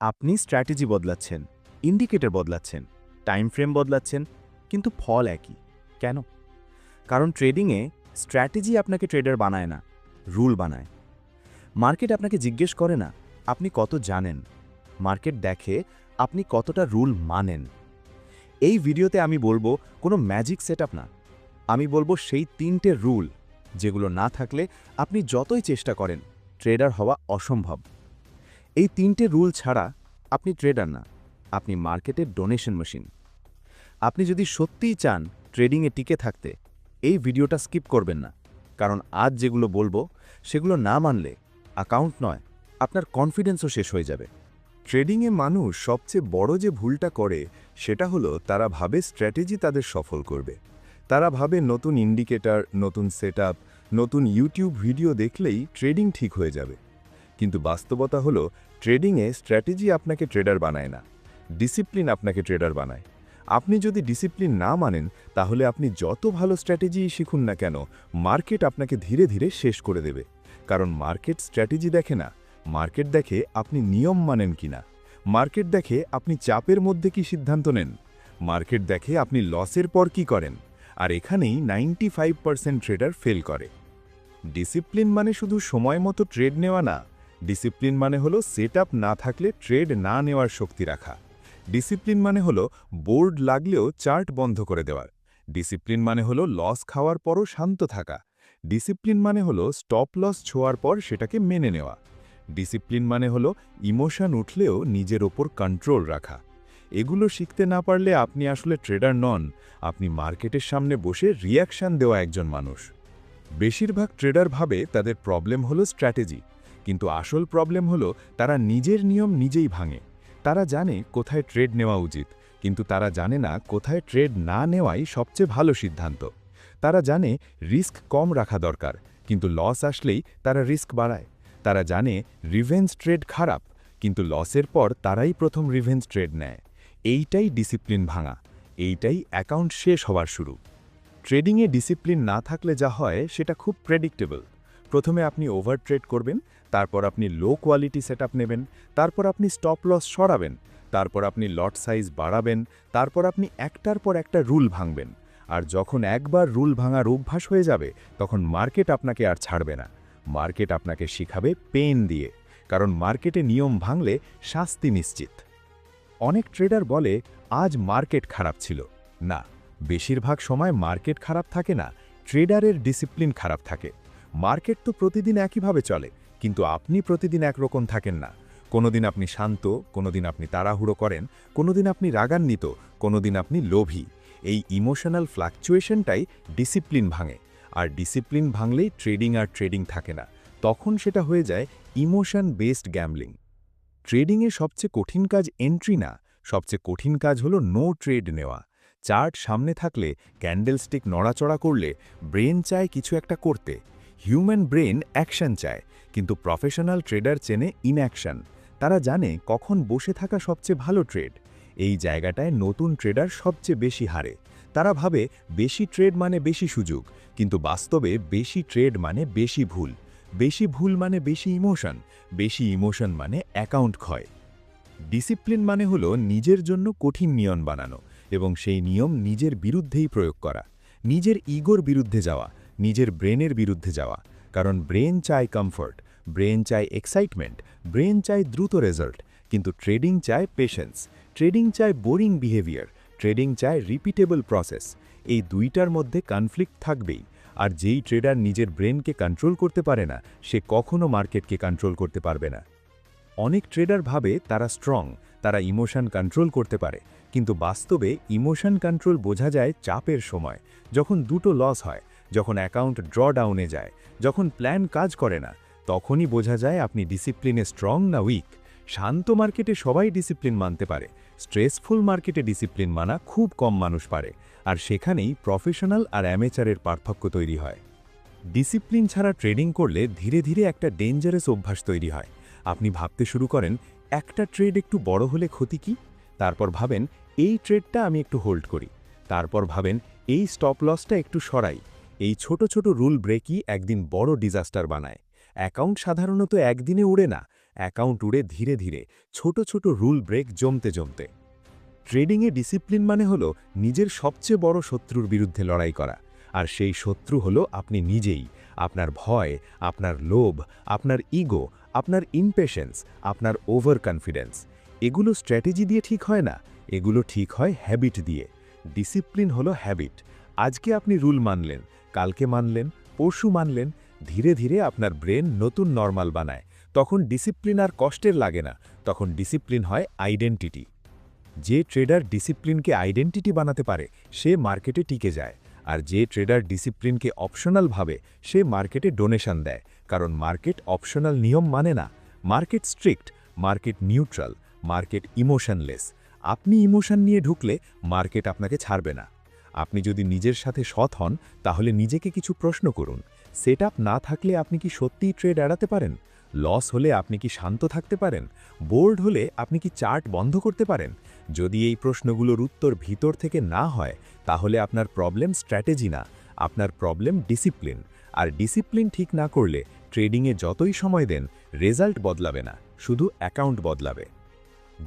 আপনি স্ট্র্যাটেজি বদলাচ্ছেন, ইন্ডিকেটর বদলাচ্ছেন টাইম ফ্রেম বদলাচ্ছেন, কিন্তু ফল একই। কেন? কারণ ট্রেডিংয়ে স্ট্র্যাটেজি আপনাকে ট্রেডার বানায় না, রুল বানায়। মার্কেট আপনাকে জিজ্ঞেস করে না, আপনি কত জানেন? মার্কেট দেখে আপনি কতটা রুল মানেন। এই ভিডিওতে আমি বলব, কোনো ম্যাজিক সেটআপ না। আমি বলব, সেই তিনটে রুল, যেগুলো না থাকলে আপনি যতই চেষ্টা করেন, ট্রেডার হওয়া অসম্ভব। এই তিনটে রুল ছাড়া আপনি ট্রেডার না। আপনি মার্কেটের ডোনেশন মেশিন আপনি যদি সত্যিই চান ট্রেডিংয়ে টিকে থাকতে, এই ভিডিওটা স্কিপ করবেন না। কারণ আজ যেগুলো বলব, সেগুলো না মানলে অ্যাকাউন্ট নয়, আপনার কনফিডেন্সও শেষ হয়ে যাবে। ট্রেডিংয়ে মানুষ সবচেয়ে বড় যে ভুলটা করে, সেটা হলো তারা ভাবে স্ট্র্যাটেজি তাদের সফল করবে। তারা ভাবে নতুন ইন্ডিকেটর নতুন সেটআপ নতুন ইউটিউব ভিডিও দেখলেই ট্রেডিং ঠিক হয়ে যাবে। কিন্তু বাস্তবতা হলো ট্রেডিংয়ে স্ট্র্যাটেজি আপনাকে ট্রেডার বানায় না, ডিসিপ্লিন আপনাকে ট্রেডার বানায়। আপনি যদি ডিসিপ্লিন না মানেন, তাহলে আপনি যত ভালো স্ট্র্যাটেজি শিখুন না কেন, মার্কেট আপনাকে ধীরে ধীরে শেষ করে দেবে। কারণ মার্কেট স্ট্র্যাটেজি দেখে না, মার্কেট দেখে আপনি নিয়ম মানেন কিনা মার্কেট দেখে আপনি চাপের মধ্যে কি সিদ্ধান্ত নেন। মার্কেট দেখে আপনি লসের পর কি করেন। আর এখানেই নাইনটি ফাইভ ট্রেডার ফেল করে। ডিসিপ্লিন মানে শুধু সময় মতো ট্রেড নেওয়া না ডিসিপ্লিন মানে হলো সেট না থাকলে ট্রেড না নেওয়ার শক্তি রাখা। ডিসিপ্লিন মানে হলো বোর্ড লাগলেও চার্ট বন্ধ করে দেওয়ার। ডিসিপ্লিন মানে হলো লস খাওয়ার পরও শান্ত থাকা। ডিসিপ্লিন মানে হলো স্টপ লস ছোঁয়ার পর সেটাকে মেনে নেওয়া। ডিসিপ্লিন মানে হলো ইমোশন উঠলেও নিজের ওপর কন্ট্রোল রাখা। এগুলো শিখতে না পারলে আপনি আসলে ট্রেডার নন। আপনি মার্কেটের সামনে বসে রিয়াকশন দেওয়া একজন মানুষ। বেশিরভাগ ট্রেডার ভাবে তাদের প্রবলেম হলো স্ট্র্যাটেজি। কিন্তু আসল প্রবলেম হলো তারা নিজের নিয়ম নিজেই ভাঙে। তারা জানে কোথায় ট্রেড নেওয়া উচিত, কিন্তু তারা জানে না কোথায় ট্রেড না নেওয়াই সবচেয়ে ভালো সিদ্ধান্ত। তারা জানে রিস্ক কম রাখা দরকার, কিন্তু লস আসলেই তারা রিস্ক বাড়ায়। তারা জানে রিভেঞ্জ ট্রেড খারাপ, কিন্তু লসের পর তারাই প্রথম রিভেঞ্জ ট্রেড নেয়। এইটাই ডিসিপ্লিন ভাঙা, এইটাই অ্যাকাউন্ট শেষ হওয়ার শুরু। ট্রেডিংয়ে ডিসিপ্লিন না থাকলে যা হয় সেটা খুব প্রেডিক্টেবল প্রথমে আপনি ওভার ট্রেড করবেন তারপর আপনি লো কোয়ালিটি সেটআপ নেবেন, তারপর আপনি স্টপ লস সরাবেন, তারপর আপনি লট সাইজ বাড়াবেন, তারপর আপনি একটার পর একটা রুল ভাঙবেন। আর যখন একবার রুল ভাঙার অভ্যাস হয়ে যাবে, তখন মার্কেট আপনাকে আর ছাড়বে না। মার্কেট আপনাকে শিখাবে পেন দিয়ে, কারণ মার্কেটে নিয়ম ভাঙলে শাস্তি নিশ্চিত। অনেক ট্রেডার বলে, আজ মার্কেট খারাপ ছিল। না, বেশিরভাগ সময় মার্কেট খারাপ থাকে না ট্রেডারের ডিসিপ্লিন খারাপ থাকে। মার্কেট তো প্রতিদিন একইভাবে চলে কিন্তু আপনি প্রতিদিন একরকম থাকেন না। কোনোদিন আপনি শান্ত, কোনোদিন আপনি তাড়াহুড়ো করেন, কোনোদিন আপনি রাগান্বিত, কোনোদিন আপনি লোভী। এই ইমোশনাল ফ্লাকচুয়েশনটাই ডিসিপ্লিন ভাঙে। আর ডিসিপ্লিন ভাঙলেই ট্রেডিং আর ট্রেডিং থাকে না। তখন সেটা হয়ে যায় ইমোশন বেসড গ্যামলিং ট্রেডিংয়ে সবচেয়ে কঠিন কাজ এন্ট্রি না, সবচেয়ে কঠিন কাজ হলো নো ট্রেড নেওয়া। চার্ট সামনে থাকলে, ক্যান্ডেলস্টিক নড়াচড়া করলে, ব্রেন চায় কিছু একটা করতে। হিউম্যান ব্রেন অ্যাকশন চায়। কিন্তু প্রফেশনাল ট্রেডার চেনে ইনঅ্যাকশন। তারা জানে কখন বসে থাকা সবচেয়ে ভালো ট্রেড। এই জায়গাটায় নতুন ট্রেডার সবচেয়ে বেশি হারে। তারা ভাবে বেশি ট্রেড মানে বেশি সুযোগ, কিন্তু বাস্তবে বেশি ট্রেড মানে বেশি ভুল। বেশি ভুল মানে বেশি ইমোশন বেশি ইমোশন মানে অ্যাকাউন্ট ক্ষয়। ডিসিপ্লিন মানে হলো নিজের জন্য কঠিন নিয়ম বানানো এবং সেই নিয়ম নিজের বিরুদ্ধেই প্রয়োগ করা। নিজের ইগোর বিরুদ্ধে যাওয়া, নিজের ব্রেনের বিরুদ্ধে যাওয়া, কারণ ব্রেন চায় কমফর্ট। ব্রেন চায় এক্সাইটমেন্ট, ব্রেন চায় দ্রুত রেজাল্ট, কিন্তু ট্রেডিং চায় পেশেন্স, ট্রেডিং চায় বোরিং বিহেভিয়ার, ট্রেডিং চায় রিপিটেবল প্রসেস, এই দুইটার মধ্যে কনফ্লিক্ট থাকবেই। আর যেই ট্রেডার নিজের ব্রেনকে কন্ট্রোল করতে পারে না, সে কখনো মার্কেটকে কন্ট্রোল করতে পারবে না। অনেক ট্রেডার ভাবে তারা স্ট্রং, তারা ইমোশন কন্ট্রোল করতে পারে, কিন্তু বাস্তবে ইমোশন কন্ট্রোল বোঝা যায় চাপের সময়, যখন দুটো লস হয়, যখন অ্যাকাউন্ট ড্র ডাউনে যায়, যখন প্ল্যান কাজ করে না তখনই বোঝা যায় আপনি ডিসিপ্লিনে স্ট্রং না উইক শান্ত মার্কেটে সবাই ডিসিপ্লিন মানতে পারে। স্ট্রেসফুল মার্কেটে ডিসিপ্লিন মানা খুব কম মানুষ পারে। আর সেখানেই প্রফেশনাল আর অ্যামেচারের পার্থক্য তৈরি হয়। ডিসিপ্লিন ছাড়া ট্রেডিং করলে ধীরে ধীরে একটা ডেঞ্জারাস অভ্যাস তৈরি হয়। আপনি ভাবতে শুরু করেন, একটা ট্রেড একটু বড় হলে ক্ষতি কি? তারপর ভাবেন, এই ট্রেডটা আমি একটু হোল্ড করি। তারপর ভাবেন, এই স্টপ লসটা একটু সরাই। এই ছোট ছোট রুল ব্রেকই একদিন বড় ডিজাস্টার বানায়। অ্যাকাউন্ট সাধারণত একদিনে উড়ে না, অ্যাকাউন্ট উড়ে ধীরে ধীরে, ছোট ছোট রুল ব্রেক জমতে জমতে। ট্রেডিংয়ে ডিসিপ্লিন মানে হলো নিজের সবচেয়ে বড় শত্রুর বিরুদ্ধে লড়াই করা। আর সেই শত্রু হলো আপনি নিজেই। আপনার ভয়, আপনার লোভ, আপনার ইগো, আপনার ইমপেশেন্স আপনার ওভার কনফিডেন্স এগুলো স্ট্র্যাটেজি দিয়ে ঠিক হয় না, এগুলো ঠিক হয় হ্যাবিট দিয়ে। ডিসিপ্লিন হলো হ্যাবিট আজকে আপনি রুল মানলেন, কালকে মানলেন, পরশু মানলেন ধীরে ধীরে আপনার ব্রেন নতুন নর্মাল বানায়। তখন ডিসিপ্লিন আর কষ্টের লাগে না। তখন ডিসিপ্লিন হয় আইডেন্টিটি। যে ট্রেডার ডিসিপ্লিনকে আইডেন্টিটি বানাতে পারে, সে মার্কেটে টিকে যায়। আর যে ট্রেডার ডিসিপ্লিনকে অপশনাল ভাবে, সে মার্কেটে ডোনেশন দেয়। কারণ মার্কেট অপশনাল নিয়ম মানে না। Market strict, market neutral, market emotionless. আপনি ইমোশন নিয়ে ঢুকলে মার্কেট আপনাকে ছাড়বে না। আপনি যদি নিজের সাথে সৎ হন, তাহলে নিজেকে কিছু প্রশ্ন করুন। সেট না থাকলে আপনি কি সত্যিই ট্রেড এড়াতে পারেন? লস হলে আপনি কি শান্ত থাকতে পারেন? বোর্ড হলে আপনি কি চার্ট বন্ধ করতে পারেন? যদি এই প্রশ্নগুলোর উত্তর ভিতর থেকে না হয়, তাহলে আপনার প্রবলেম স্ট্র্যাটেজি না, আপনার প্রবলেম ডিসিপ্লিন। আর ডিসিপ্লিন ঠিক না করলে ট্রেডিংয়ে যতই সময় দেন, রেজাল্ট বদলাবে না, শুধু অ্যাকাউন্ট বদলাবে।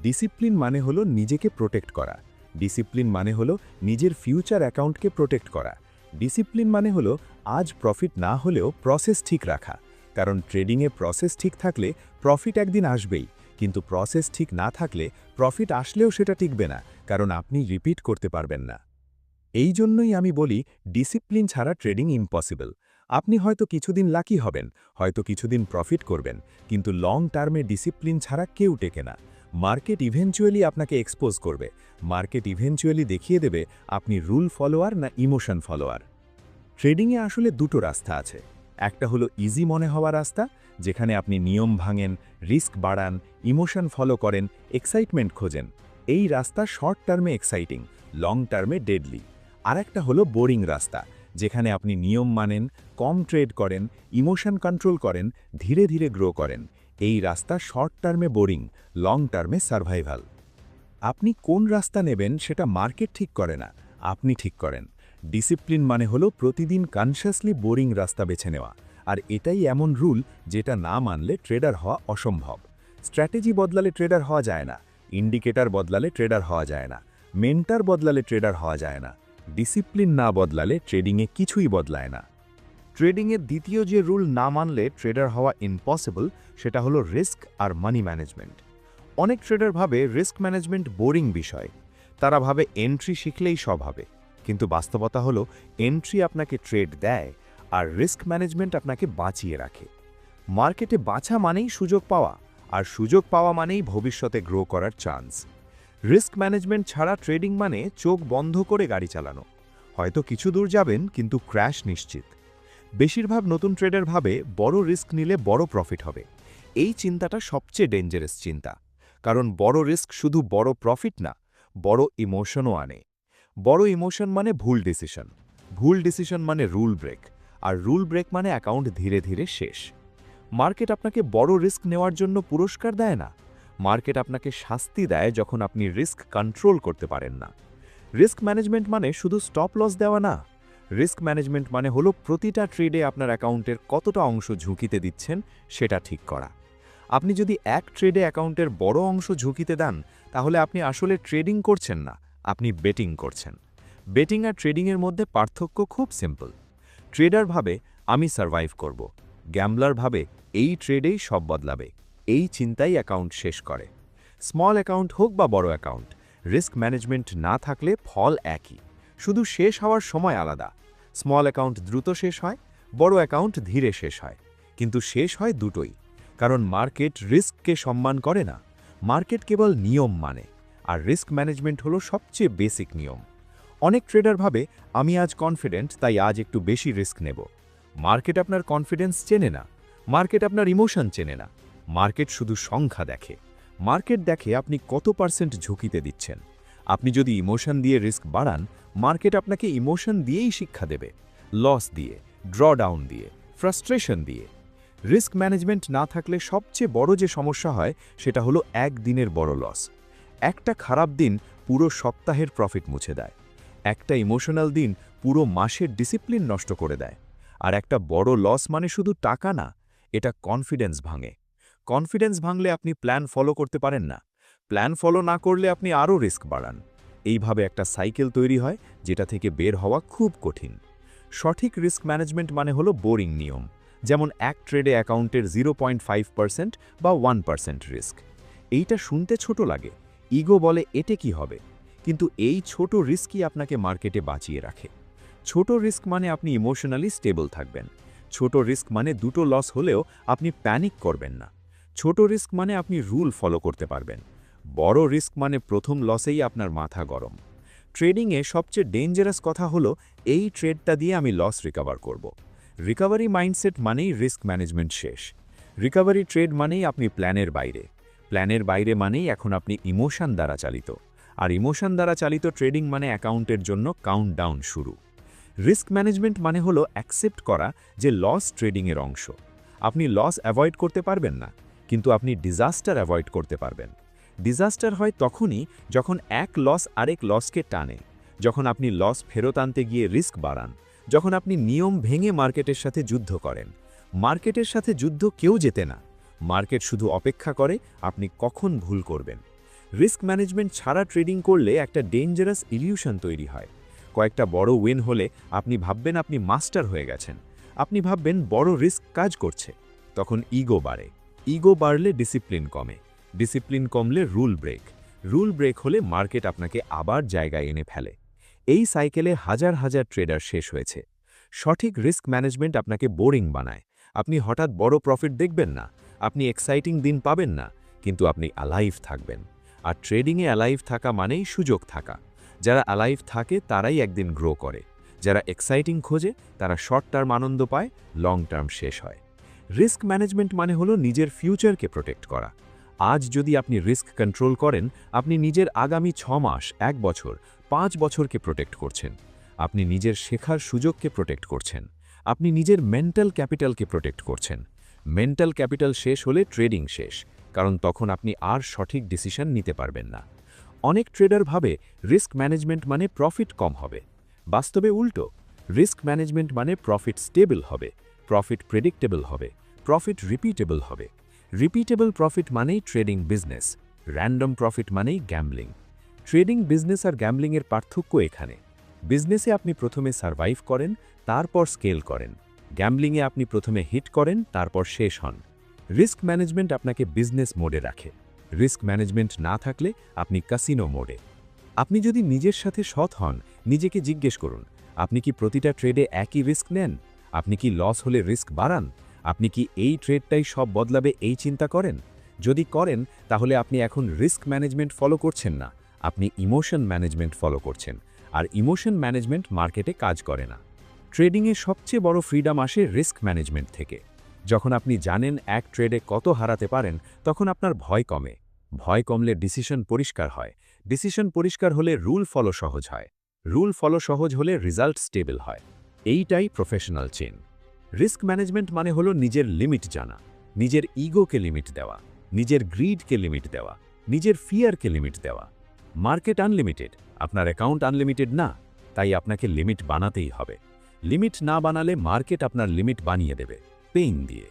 ডিসিপ্লিন মানে হলো নিজেকে প্রোটেক্ট করা। ডিসিপ্লিন মানে হলো নিজের ফিউচার অ্যাকাউন্টকে প্রোটেক্ট করা। ডিসিপ্লিন মানে হলো আজ প্রফিট না হলেও প্রসেস ঠিক রাখা। কারণ ট্রেডিংয়ে প্রসেস ঠিক থাকলে প্রফিট একদিন আসবেই। কিন্তু প্রসেস ঠিক না থাকলে প্রফিট আসলেও সেটা টিকবে না, কারণ আপনি রিপিট করতে পারবেন না। এই জন্যই আমি বলি ডিসিপ্লিন ছাড়া ট্রেডিং ইম্পসিবল আপনি হয়তো কিছুদিন লাকি হবেন, হয়তো কিছুদিন প্রফিট করবেন, কিন্তু লং টার্মে ডিসিপ্লিন ছাড়া কেউ টেকে না। মার্কেট ইভেনচুয়ালি আপনাকে এক্সপোজ করবে। মার্কেট ইভেনচুয়ালি দেখিয়ে দেবে আপনি রুল ফলোয়ার না ইমোশন ফলোয়ার ট্রেডিংয়ে আসলে দুটো রাস্তা আছে। একটা হলো ইজি মনে হওয়া রাস্তা, যেখানে আপনি নিয়ম ভাঙেন রিস্ক বাড়ান ইমোশন ফলো করেন এক্সাইটমেন্ট খোঁজেন। এই রাস্তা শর্ট টার্মে এক্সাইটিং লং টার্মে ডেডলি আর একটা হলো বোরিং রাস্তা, যেখানে আপনি নিয়ম মানেন, কম ট্রেড করেন ইমোশন কন্ট্রোল করেন, ধীরে ধীরে গ্রো করেন। এই রাস্তা শর্ট টার্মে বোরিং লং টার্মে সার্ভাইভাল আপনি কোন রাস্তা নেবেন সেটা মার্কেট ঠিক করে না, আপনি ঠিক করেন। ডিসিপ্লিন মানে হলো প্রতিদিন কনসিয়াসলি বোরিং রাস্তা বেছে নেওয়া। আর এটাই এমন রুল যেটা না মানলে ট্রেডার হওয়া অসম্ভব। স্ট্র্যাটেজি বদলালে ট্রেডার হওয়া যায় না, ইন্ডিকেটার বদলালে ট্রেডার হওয়া যায় না, মেন্টার বদলালে ট্রেডার হওয়া যায় না, ডিসিপ্লিন না বদলালে ট্রেডিংয়ে কিছুই বদলায় না। ট্রেডিংয়ের দ্বিতীয় যে রুল না মানলে ট্রেডার হওয়া ইম্পসিবল সেটা হলো রিস্ক আর মানি ম্যানেজমেন্ট অনেক ট্রেডার ভাবে রিস্ক ম্যানেজমেন্ট বোরিং বিষয়। তারা ভাবে এন্ট্রি শিখলেই সব হবে। কিন্তু বাস্তবতা হলো এন্ট্রি আপনাকে ট্রেড দেয় আর রিস্ক ম্যানেজমেন্ট আপনাকে বাঁচিয়ে রাখে। মার্কেটে বাঁচা মানেই সুযোগ পাওয়া আর সুযোগ পাওয়া মানেই ভবিষ্যতে গ্রো করার চান্স রিস্ক ম্যানেজমেন্ট ছাড়া ট্রেডিং মানে চোখ বন্ধ করে গাড়ি চালানো। হয়তো কিছু দূর যাবেন, কিন্তু ক্র্যাশ নিশ্চিত। বেশিরভাগ নতুন ট্রেডার ভাবে বড় রিস্ক নিলে বড় প্রফিট হবে। এই চিন্তাটা সবচেয়ে ডেঞ্জারাস চিন্তা। কারণ বড় রিস্ক শুধু বড় প্রফিট না, বড় ইমোশনও আনে। বড় ইমোশন মানে ভুল ডিসিশন ভুল ডিসিশন মানে রুল ব্রেক আর রুল ব্রেক মানে অ্যাকাউন্ট ধীরে ধীরে শেষ। মার্কেট আপনাকে বড় রিস্ক নেওয়ার জন্য পুরস্কার দেয় না। মার্কেট আপনাকে শাস্তি দেয় যখন আপনি রিস্ক কন্ট্রোল করতে পারেন না। রিস্ক ম্যানেজমেন্ট মানে শুধু স্টপ লস দেওয়া না। রিস্ক ম্যানেজমেন্ট মানে হলো প্রতিটা ট্রেডে আপনার অ্যাকাউন্টের কতটা অংশ ঝুঁকিতে দিচ্ছেন সেটা ঠিক করা। আপনি যদি এক ট্রেডে অ্যাকাউন্টের বড় অংশ ঝুঁকিতে দেন, তাহলে আপনি আসলে ট্রেডিং করছেন না। আপনি বেটিং করছেন। বেটিং আর ট্রেডিংয়ের মধ্যে পার্থক্য খুব সিম্পল। ট্রেডার ভাবে আমি সার্ভাইভ করব। গ্যাম্বলার ভাবে এই ট্রেডেই সব বদলাবে। এই চিন্তাই অ্যাকাউন্ট শেষ করে। স্মল অ্যাকাউন্ট হোক বা বড় অ্যাকাউন্ট, রিস্ক ম্যানেজমেন্ট না থাকলে ফল একই। শুধু শেষ হওয়ার সময় আলাদা। স্মল অ্যাকাউন্ট দ্রুত শেষ হয়, বড় অ্যাকাউন্ট ধীরে শেষ হয়। কিন্তু শেষ হয় দুটোই। কারণ মার্কেট রিস্ককে সম্মান করে না। মার্কেট কেবল নিয়ম মানে। আর রিস্ক ম্যানেজমেন্ট হলো সবচেয়ে বেসিক নিয়ম। অনেক ট্রেডার ভাবে, আমি আজ কনফিডেন্ট তাই আজ একটু বেশি রিস্ক নেব। মার্কেট আপনার কনফিডেন্স চেনে না। মার্কেট আপনার ইমোশন চেনে না। মার্কেট শুধু সংখ্যা দেখে। মার্কেট দেখে আপনি কত পার্সেন্ট ঝুঁকিতে দিচ্ছেন। আপনি যদি ইমোশন দিয়ে রিস্ক বাড়ান মার্কেট আপনাকে ইমোশন দিয়েই শিক্ষা দেবে। লস দিয়ে ড্র ডাউন দিয়ে ফ্রাস্ট্রেশন দিয়ে। রিস্ক ম্যানেজমেন্ট না থাকলে সবচেয়ে বড় যে সমস্যা হয়, সেটা হলো একদিনের বড় লস একটা খারাপ দিন পুরো সপ্তাহের প্রফিট মুছে দেয়। একটা ইমোশনাল দিন পুরো মাসের ডিসিপ্লিন নষ্ট করে দেয়। আর একটা বড় লস মানে শুধু টাকা না, এটা কনফিডেন্স ভাঙে। কনফিডেন্স ভাঙলে আপনি প্ল্যান ফলো করতে পারেন না। প্ল্যান ফলো না করলে আপনি আরও রিস্ক বাড়ান। এইভাবে একটা সাইকেল তৈরি হয়, যেটা থেকে বের হওয়া খুব কঠিন। সঠিক রিস্ক ম্যানেজমেন্ট মানে হলো বোরিং নিয়ম, যেমন এক ট্রেডে অ্যাকাউন্টের জিরো পয়েন্ট ফাইভ বা ওয়ান রিস্ক এইটা শুনতে ছোট লাগে ইগো বলে এতে কি হবে? কিন্তু এই ছোট রিস্কই আপনাকে মার্কেটে বাঁচিয়ে রাখে। ছোট রিস্ক মানে আপনি ইমোশনালি স্টেবল থাকবেন। ছোট রিস্ক মানে দুটো লস হলেও আপনি প্যানিক করবেন না। ছোট রিস্ক মানে আপনি রুল ফলো করতে পারবেন। বড় রিস্ক মানে প্রথম লসেই আপনার মাথা গরম। ট্রেডিংয়ে সবচেয়ে ডেঞ্জারাস কথা হলো, এই ট্রেডটা দিয়ে আমি লস রিকভার করব। রিকভারি মাইন্ডসেট মানেই রিস্ক ম্যানেজমেন্ট শেষ। রিকভারি ট্রেড মানেই আপনি প্ল্যানের বাইরে। প্ল্যানের বাইরে মানেই এখন আপনি ইমোশন দ্বারা চালিত। আর ইমোশন দ্বারা চালিত ট্রেডিং মানে অ্যাকাউন্টের জন্য কাউন্টডাউন শুরু। রিস্ক ম্যানেজমেন্ট মানে হলো অ্যাকসেপ্ট করা যে লস ট্রেডিংয়ের অংশ। আপনি লস অ্যাভয়েড করতে পারবেন না, কিন্তু আপনি ডিজাস্টার অ্যাভয়েড করতে পারবেন। ডিজাস্টার হয় তখনই যখন এক লস আরেক লসকে টানে, যখন আপনি লস ফেরত আনতে গিয়ে রিস্ক বাড়ান, যখন আপনি নিয়ম ভেঙে মার্কেটের সাথে যুদ্ধ করেন। মার্কেটের সাথে যুদ্ধ কেউ যেতে না। মার্কেট শুধু অপেক্ষা করে, আপনি কখন ভুল করবেন। রিস্ক ম্যানেজমেন্ট ছাড়া ট্রেডিং করলে একটা ডেঞ্জারাস ইলিউশন তৈরি হয়। কয়েকটা বড় উইন হলে আপনি ভাববেন আপনি মাস্টার হয়ে গেছেন। আপনি ভাববেন বড় রিস্ক কাজ করছে। তখন ইগো বাড়ে। ইগো বাড়লে ডিসিপ্লিন কমে। ডিসিপ্লিন কমলে রুল ব্রেক। রুল ব্রেক হলে মার্কেট আপনাকে আবার জায়গায় এনে ফেলে। এই সাইকেলে হাজার হাজার ট্রেডার শেষ হয়েছে। সঠিক রিস্ক ম্যানেজমেন্ট আপনাকে বোরিং বানায়। আপনি হঠাৎ বড় প্রফিট দেখবেন না। আপনি এক্সাইটিং দিন পাবেন না, কিন্তু আপনি অ্যালাইভ থাকবেন। আর ট্রেডিংয়ে অ্যালাইভ থাকা মানেই সুযোগ থাকা। যারা অ্যালাইভ থাকে, তারাই একদিন গ্রো করে। যারা এক্সাইটিং খোঁজে, তারা শর্ট টার্ম আনন্দ পায় লং টার্ম শেষ হয়। রিস্ক ম্যানেজমেন্ট মানে হলো নিজের ফিউচারকে প্রোটেক্ট করা। আজ যদি আপনি রিস্ক কন্ট্রোল করেন, আপনি নিজের আগামী ছ মাস, এক বছর, পাঁচ বছরকে প্রোটেক্ট করছেন। আপনি নিজের শেখার সুযোগকে প্রোটেক্ট করছেন। আপনি নিজের মেন্টাল ক্যাপিটালকে প্রোটেক্ট করছেন। মেন্টাল ক্যাপিটাল শেষ হলে ট্রেডিং শেষ, কারণ তখন আপনি আর সঠিক ডিসিশন নিতে পারবেন না। অনেক ট্রেডার ভাবে রিস্ক ম্যানেজমেন্ট মানে প্রফিট কম হবে। বাস্তবে উল্টো, রিস্ক ম্যানেজমেন্ট মানে প্রফিট স্টেবল হবে, প্রফিট প্রেডিক্টেবল হবে, প্রফিট রিপিটেবল হবে। রিপিটেবল প্রফিট মানেই ট্রেডিং বিজনেস, র্যান্ডম প্রফিট মানেই গ্যাম্বলিং। ট্রেডিং বিজনেস আর গ্যাম্বলিংয়ের পার্থক্য এখানে। বিজনেসে আপনি প্রথমে সার্ভাইভ করেন, তারপর স্কেল করেন। গ্যাম্বলিংয়ে আপনি প্রথমে হিট করেন, তারপর শেষ হন। রিস্ক ম্যানেজমেন্ট আপনাকে বিজনেস মোডে রাখে। রিস্ক ম্যানেজমেন্ট না থাকলে আপনি কাসিনো মোডে। আপনি যদি নিজের সাথে সৎ হন, নিজেকে জিজ্ঞেস করুন, আপনি কি প্রতিটা ট্রেডে একই রিস্ক নেন? আপনি কি লস হলে রিস্ক বাড়ান? আপনি কি এই ট্রেডটাই সব বদলাবে এই চিন্তা করেন? যদি করেন, তাহলে আপনি এখন রিস্ক ম্যানেজমেন্ট ফলো করছেন না। আপনি ইমোশন ম্যানেজমেন্ট ফলো করছেন। আর ইমোশন ম্যানেজমেন্ট মার্কেটে কাজ করে না। ট্রেডিংয়ে সবচেয়ে বড় ফ্রিডম আসে রিস্ক ম্যানেজমেন্ট থেকে। যখন আপনি জানেন এক ট্রেডে কত হারাতে পারেন, তখন আপনার ভয় কমে। ভয় কমলে ডিসিশন পরিষ্কার হয়। ডিসিশন পরিষ্কার হলে রুল ফলো সহজ হয়। রুল ফলো সহজ হলে রেজাল্ট স্টেবল হয়। এইটাই প্রফেশনাল চেন রিস্ক ম্যানেজমেন্ট মানে হলো নিজের লিমিট জানা, নিজের ইগোকে লিমিট দেওয়া, নিজের গ্রিডকে লিমিট দেওয়া, নিজের ফিয়ারকে লিমিট দেওয়া। মার্কেট আনলিমিটেড, আপনার অ্যাকাউন্ট আনলিমিটেড না, তাই আপনাকে লিমিট বানাতেই হবে। লিমিট না বানালে মার্কেট আপনার লিমিট বানিয়ে দেবে, পেইন দিয়ে।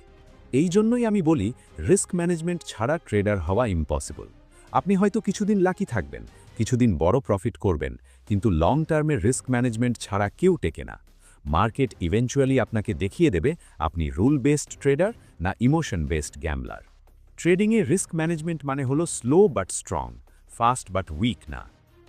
এই জন্যই আমি বলি, রিস্ক ম্যানেজমেন্ট ছাড়া ট্রেডার হওয়া ইম্পসিবল আপনি হয়তো কিছুদিন লাকি থাকবেন, কিছুদিন বড় প্রফিট করবেন, কিন্তু লং টার্মে রিস্ক ম্যানেজমেন্ট ছাড়া কেউ টেকে না। মার্কেট ইভেনচুয়ালি আপনাকে দেখিয়ে দেবে, আপনি রুল বেসড ট্রেডার না ইমোশন বেসড গ্যামলার ট্রেডিংয়ে রিস্ক ম্যানেজমেন্ট মানে হলো slow but strong fast but weak না।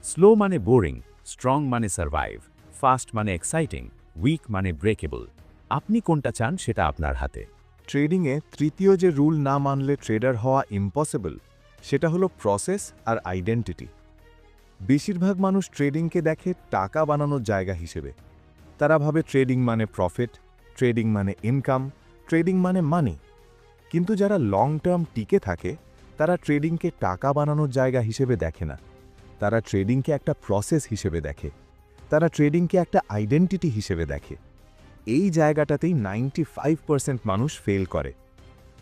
স্লো মানে বোরিং স্ট্রং মানে সার্ভাইভ ফাস্ট মানে এক্সাইটিং উইক মানে ব্রেকেবল আপনি কোনটা চান সেটা আপনার হাতে। ট্রেডিংয়ে তৃতীয় যে রুল না মানলে ট্রেডার হওয়া ইম্পসিবল সেটা হলো প্রসেস আর আইডেন্টিটি বেশিরভাগ মানুষ ট্রেডিংকে দেখে টাকা বানানোর জায়গা হিসেবে। তারা ভাবে ট্রেডিং মানে প্রফিট ট্রেডিং মানে ইনকাম ট্রেডিং মানে মানি কিন্তু যারা লং টার্ম টিকে থাকে, তারা ট্রেডিংকে টাকা বানানোর জায়গা হিসেবে দেখে না। তারা ট্রেডিংকে একটা প্রসেস হিসেবে দেখে। তারা ট্রেডিংকে একটা আইডেন্টিটি হিসেবে দেখে। এই জায়গাটাতেই নাইনটি ফাইভ মানুষ ফেল করে।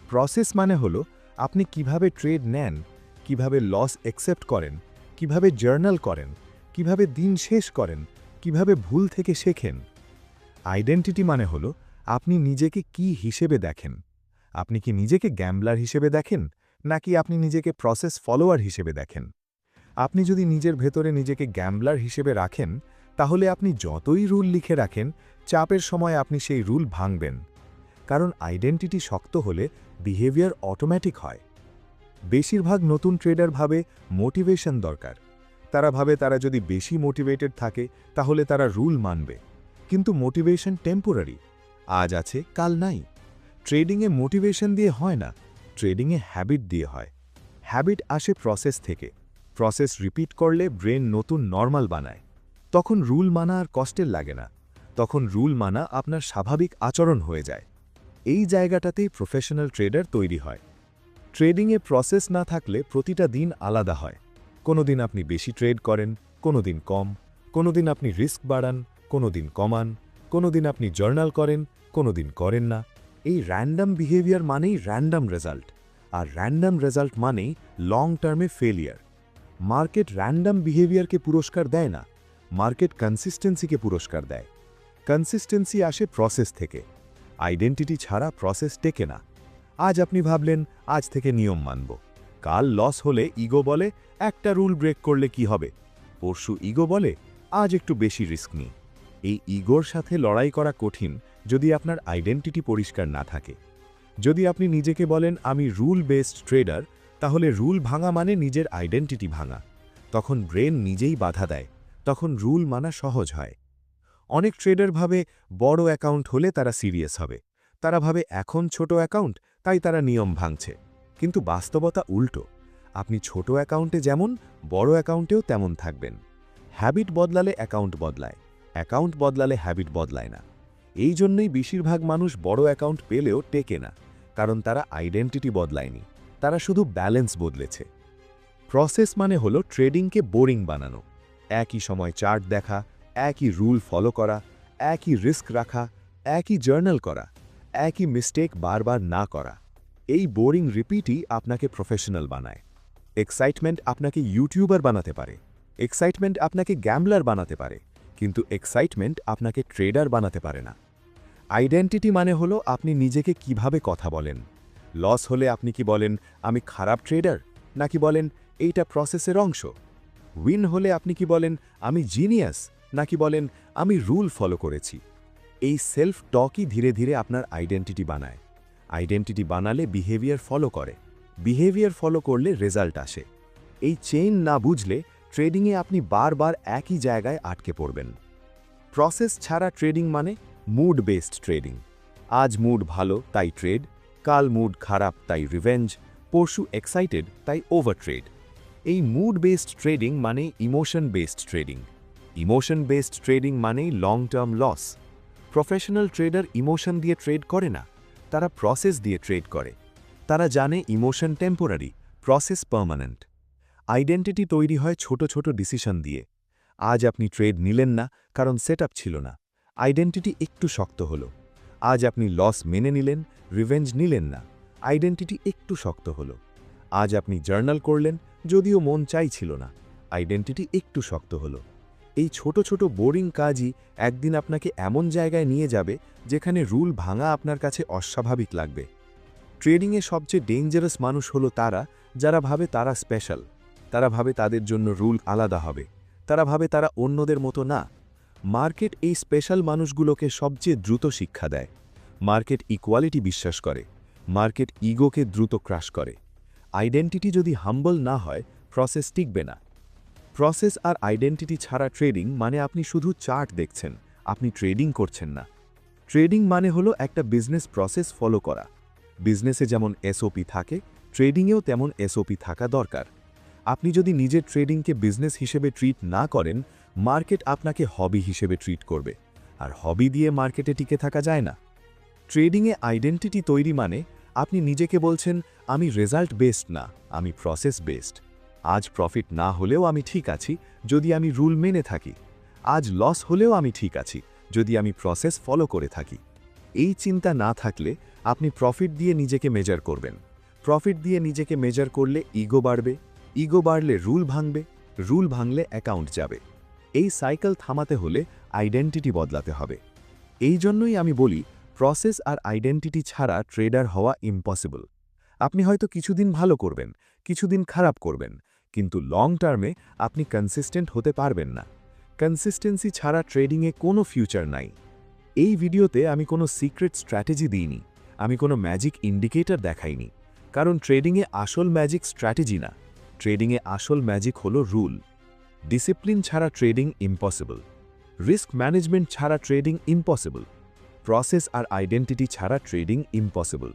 প্রসেস মানে হলো, আপনি কীভাবে ট্রেড নেন, কীভাবে লস অ্যাকসেপ্ট করেন, কীভাবে জার্নাল করেন, কীভাবে দিন শেষ করেন, কীভাবে ভুল থেকে শেখেন। আইডেন্টিটি মানে হলো, আপনি নিজেকে কি হিসেবে দেখেন। আপনি কি নিজেকে গ্যাম্বলার হিসেবে দেখেন, নাকি আপনি নিজেকে প্রসেস ফলোয়ার হিসেবে দেখেন? আপনি যদি নিজের ভেতরে নিজেকে গ্যাম্বলার হিসেবে রাখেন তাহলে আপনি যতই রুল লিখে রাখেন, চাপের সময় আপনি সেই রুল ভাঙবেন। কারণ আইডেন্টিটি শক্ত হলে বিহেভিয়ার অটোমেটিক হয়। বেশিরভাগ নতুন ট্রেডার ভাবে মোটিভেশন দরকার। তারা ভাবে তারা যদি বেশি মোটিভেটেড থাকে, তাহলে তারা রুল মানবে। কিন্তু মোটিভেশন টেম্পোরারি। আজ আছে, কাল নাই। ট্রেডিংয়ে মোটিভেশন দিয়ে হয় না ট্রেডিংয়ে হ্যাবিট দিয়ে হয়। হ্যাবিট আসে প্রসেস থেকে। প্রসেস রিপিট করলে ব্রেন নতুন নর্মাল বানায়। তখন রুল মানা আর কষ্টের লাগে না। তখন রুল মানা আপনার স্বাভাবিক আচরণ হয়ে যায়। এই জায়গাটাতেই প্রফেশনাল ট্রেডার তৈরি হয়। ট্রেডিংয়ে প্রসেস না থাকলে প্রতিটা দিন আলাদা হয়। কোনো দিন আপনি বেশি ট্রেড করেন কোনো দিন কম কোনো দিন আপনি রিস্ক বাড়ান কোনো দিন কমান কোনো দিন আপনি জার্নাল করেন কোনো দিন করেন না। এই র্যান্ডাম বিহেভিয়ার মানেই র্যান্ডাম রেজাল্ট আর র্যান্ডাম রেজাল্ট মানেই লং টার্মে ফেলিয়ার মার্কেট র্যান্ডাম বিহেভিয়ারকে পুরস্কার দেয় না। মার্কেট কনসিস্টেন্সিকে পুরস্কার দেয়। কনসিস্টেন্সি আসে প্রসেস থেকে। আইডেন্টিটি ছাড়া প্রসেস টেকে না। আজ আপনি ভাবলেন, আজ থেকে নিয়ম মানব। কাল লস হলে ইগো বলে, একটা রুল ব্রেক করলে কি হবে? পরশু ইগো বলে, আজ একটু বেশি রিস্ক নিই। এই ইগোর সাথে লড়াই করা কঠিন যদি আপনার আইডেন্টিটি পরিষ্কার না থাকে। যদি আপনি নিজেকে বলেন, আমি রুল বেসড ট্রেডার তাহলে রুল ভাঙা মানে নিজের আইডেন্টিটি ভাঙা। তখন ব্রেন নিজেই বাধা দেয়। তখন রুল মানা সহজ হয়। অনেক ট্রেডার ভাবে বড় অ্যাকাউন্ট হলে তারা সিরিয়াস হবে। তারা ভাবে এখন ছোট অ্যাকাউন্ট, তাই তারা নিয়ম ভাঙছে। কিন্তু বাস্তবতা উল্টো। আপনি ছোট অ্যাকাউন্টে যেমন, বড় অ্যাকাউন্টেও তেমন থাকবেন। হ্যাবিট বদলালে অ্যাকাউন্ট বদলায়। অ্যাকাউন্ট বদলালে হ্যাবিট বদলায় না। এই জন্যই বেশিরভাগ মানুষ বড় অ্যাকাউন্ট পেলেও টেকে না। কারণ তারা আইডেন্টিটি বদলায়নি। তারা শুধু ব্যালেন্স বদলেছে। প্রসেস মানে হলো ট্রেডিংকে বোরিং বানানো। একই সময় চার্ট দেখা, একই রুল ফলো করা, একই রিস্ক রাখা, একই জার্নাল করা, একই মিস্টেক বারবার না করা। এই বোরিং রিপিটই আপনাকে প্রফেশনাল বানায়। এক্সাইটমেন্ট আপনাকে ইউটিউবার বানাতে পারে। এক্সাইটমেন্ট আপনাকে গ্যাম্বলার বানাতে পারে, কিন্তু এক্সাইটমেন্ট আপনাকে ট্রেডার বানাতে পারে না। আইডেন্টিটি মানে হলো আপনি নিজেকে কীভাবে কথা বলেন। লস হলে আপনি কি বলেন, আমি খারাপ ট্রেডার? নাকি বলেন, এইটা প্রসেসের অংশ? উইন হলে আপনি কি বলেন, আমি জিনিয়াস নাকি বলেন, আমি রুল ফলো করেছি এই সেলফ টকই ধীরে ধীরে আপনার আইডেন্টিটি বানায়। আইডেন্টিটি বানালে বিহেভিয়ার ফলো করে। বিহেভিয়ার ফলো করলে রেজাল্ট আসে। এই চেইন না বুঝলে ট্রেডিংয়ে আপনি বারবার একই জায়গায় আটকে পড়বেন। প্রসেস ছাড়া ট্রেডিং মানে মুড বেসড ট্রেডিং। আজ মুড ভালো, তাই ট্রেড। কাল মুড খারাপ, তাই রিভেঞ্জ। পরশু এক্সাইটেড, তাই ওভার ট্রেড এই মুড বেসড ট্রেডিং মানে emotion based trading emotion based trading মানেই long term loss professional trader emotion দিয়ে ট্রেড করে না, তারা প্রসেস দিয়ে ট্রেড করে। তারা জানে emotion temporary process permanent identity তৈরি হয় ছোট ছোট ডিসিশন দিয়ে। আজ আপনি ট্রেড নিলেন না, কারণ সেট ছিল না। আইডেন্টিটি একটু শক্ত হল। আজ আপনি লস মেনে নিলেন রিভেঞ্জ নিলেন না। আইডেন্টিটি একটু শক্ত হল। আজ আপনি জার্নাল করলেন, যদিও মন চাইছিল না। আইডেন্টিটি একটু শক্ত হল। এই ছোট ছোট বোরিং কাজই একদিন আপনাকে এমন জায়গায় নিয়ে যাবে, যেখানে রুল ভাঙা আপনার কাছে অস্বাভাবিক লাগবে। ট্রেডিংয়ে সবচেয়ে ডেঞ্জারাস মানুষ হলো তারা, যারা ভাবে তারা স্পেশাল। তারা ভাবে তাদের জন্য রুল আলাদা হবে। তারা ভাবে তারা অন্যদের মতো না। মার্কেট এই স্পেশাল মানুষগুলোকে সবচেয়ে দ্রুত শিক্ষা দেয়। মার্কেট ইকুয়ালিটি বিশ্বাস করে। মার্কেট ইগোকে দ্রুত ক্রাশ করে। আইডেন্টিটি যদি হাম্বল না হয় প্রসেস টিকবে না। প্রসেস আর আইডেন্টিটি ছাড়া ট্রেডিং মানে আপনি শুধু চার্ট দেখছেন, আপনি ট্রেডিং করছেন না। ট্রেডিং মানে হলো একটা বিজনেস প্রসেস ফলো করা। বিজনেসে যেমন এসওপি থাকে ট্রেডিংয়েও তেমন এসওপি থাকা দরকার। আপনি যদি নিজের ট্রেডিংকে বিজনেস হিসেবে ট্রিট না করেন মার্কেট আপনাকে হবি হিসেবে ট্রিট করবে। আর হবি দিয়ে মার্কেটে টিকে থাকা যায় না। ট্রেডিংয়ে আইডেন্টিটি তৈরি মানে আপনি নিজেকে বলছেন, আমি রেজাল্ট বেসড না, আমি প্রসেস বেসড আজ প্রফিট না হলেও আমি ঠিক আছি, যদি আমি রুল মেনে থাকি। আজ লস হলেও আমি ঠিক আছি, যদি আমি প্রসেস ফলো করে থাকি। এই চিন্তা না থাকলে আপনি প্রফিট দিয়ে নিজেকে মেজার করবেন। প্রফিট দিয়ে নিজেকে মেজার করলে ইগো বাড়বে ইগো বাড়লে রুল ভাঙবে রুল ভাঙলে অ্যাকাউন্ট যাবে। এই সাইকেল থামাতে হলে আইডেন্টিটি বদলাতে হবে। এই জন্যই আমি বলি প্রসেস আর আইডেন্টিটি ছাড়া ট্রেডার হওয়া ইম্পসিবল আপনি হয়তো কিছুদিন ভালো করবেন, কিছুদিন খারাপ করবেন, কিন্তু লং টার্মে আপনি কনসিস্টেন্ট হতে পারবেন না। কনসিস্টেন্সি ছাড়া ট্রেডিংয়ে কোনো ফিউচার নাই। এই ভিডিওতে আমি কোনো সিক্রেট স্ট্র্যাটেজি দিইনি, আমি কোনো ম্যাজিক ইন্ডিকেটর দেখাইনি, কারণ ট্রেডিংয়ে আসল ম্যাজিক স্ট্র্যাটেজি না। ট্রেডিংয়ে আসল ম্যাজিক হলো রুল ডিসিপ্লিন ছাড়া ট্রেডিং ইম্পসিবল রিস্ক ম্যানেজমেন্ট ছাড়া ট্রেডিং ইম্পসিবল প্রসেস আর আইডেন্টিটি ছাড়া ট্রেডিং ইম্পসিবল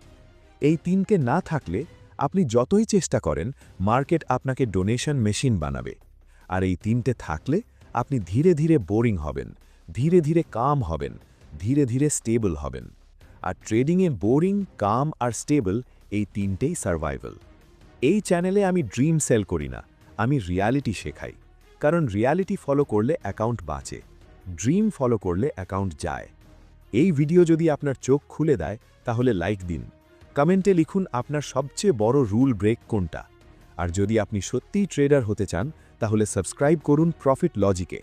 এই তিনকে না থাকলে আপনি যতই চেষ্টা করেন মার্কেট আপনাকে ডোনেশন মেশিন বানাবে। আর এই তিনটে থাকলে আপনি ধীরে ধীরে বোরিং হবেন, ধীরে ধীরে কাম হবেন, ধীরে ধীরে স্টেবল হবেন। আর ট্রেডিংয়ে বোরিং কাম আর স্টেবল এই তিনটেই সার্ভাইভাল এই চ্যানেলে আমি ড্রিম সেল করি না, আমি রিয়ালিটি শেখাই। কারণ রিয়ালিটি ফলো করলে অ্যাকাউন্ট বাঁচে ড্রিম ফলো করলে অ্যাকাউন্ট যায়। এই ভিডিও যদি আপনার চোখ খুলে দেয়, তাহলে লাইক দিন। কমেন্টে লিখুন আপনার সবচেয়ে বড় রুল ব্রেক কোনটা। আর যদি আপনি সত্যিই ট্রেডার হতে চান, তাহলে সাবস্ক্রাইব করুন প্রফিট লজিকে